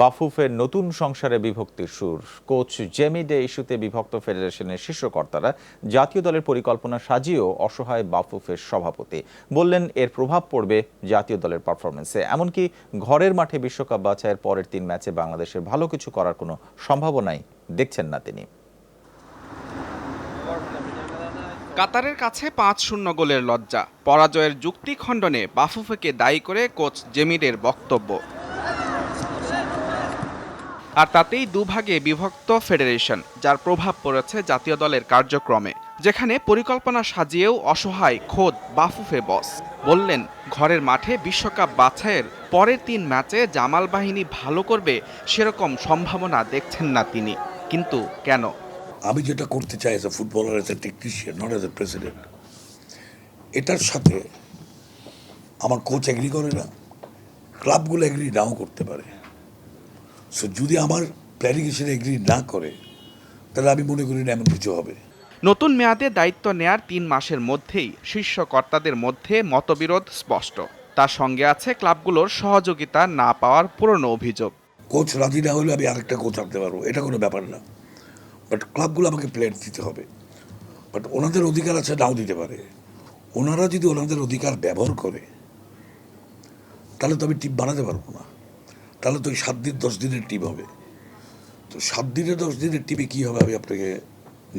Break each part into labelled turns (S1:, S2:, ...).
S1: বাফুফের নতুন সংসারে বিভক্তির সুর। কোচ জেমিডে ইস্যুতে বিভক্ত ফেডারেশনের শীর্ষকর্তারা জাতীয় দলের পরিকল্পনা সাজিয়েও অসহায় বাফুফের সভাপতি। বললেন, এর প্রভাব পড়বে জাতীয় দলের পারফরমেন্সে এমনকি ঘরের মাঠে বিশ্বকাপ বাছাইয়ের পরের তিন ম্যাচে বাংলাদেশের ভালো কিছু করার কোনো সম্ভাবনাই দেখছেন না তিনি।
S2: কাতারের কাছে পাঁচ শূন্য গোলের লজ্জা। পরাজয়ের যুক্তি খণ্ডনে বাফুফেকে দায়ী করে কোচ জেমিডের বক্তব্য। আর তাতেই দুভাগে বিভক্ত ফেডারেশন, যার প্রভাব পড়েছে জাতীয় দলের কার্যক্রমে, যেখানে পরিকল্পনা সাজিয়েও অসহায়, খোদ, বাফুফে বস। বললেন, ঘরের মাঠে বিশ্বকাপ বাছাইয়ের পরের তিন ম্যাচে জামাল বাহিনী ভালো করবে সেরকম সম্ভাবনা দেখছেন না তিনি। কিন্তু কেন?
S3: আমি যেটা করতে চাই as a footballer as a technician not as a president এটার সাথে আমার কোচ এগ্রি করে না ক্লাবগুলো এগ্রি নাও করতে পারে। সো যদি আমার প্ল্যানিং এসে এগ্রি না করে তাহলে আমি মনে করি না এমন কিছু হবে।
S2: নতুন মেয়াদে দায়িত্ব নেয়ার তিন মাসের মধ্যেই শীর্ষ কর্তাদের মধ্যে মতবিরোধ স্পষ্ট। তার সঙ্গে আছে ক্লাবগুলোর সহযোগিতা না পাওয়ার পুরনো অভিযোগ।
S3: কোচ রাজি না হলে আমি আরেকটা কোচ আনতে পারব। এটা কোনো ব্যাপার না। বাট ক্লাবগুলো আমাকে প্লেয়ার দিতে হবে। বাট ওনাদের অধিকার আছে নাও দিতে পারে। ওনারা যদি ওনাদের অধিকার ব্যবহার করে তাহলে তো আমি টিম বানাতে পারব না। তাহলে তো ওই সাত দিন দশ দিনের টিম হবে। তো সাত দিনের দশ দিনের টিমে কী হবে আমি আপনাকে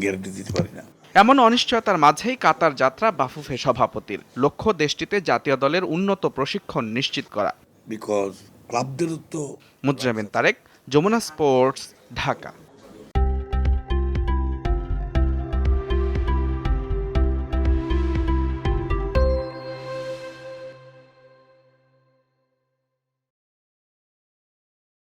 S3: গ্যারান্টি দিতে পারি না।
S2: এমন অনিশ্চয়তার মাঝেই কাতার যাত্রা বাফুফে সভাপতির। লক্ষ্য দেশটিতে জাতীয় দলের উন্নত প্রশিক্ষণ নিশ্চিত করা।
S3: বিকজ ক্লাবদের তো
S2: মুজরামিন তারেক যমুনা স্পোর্টস ঢাকা।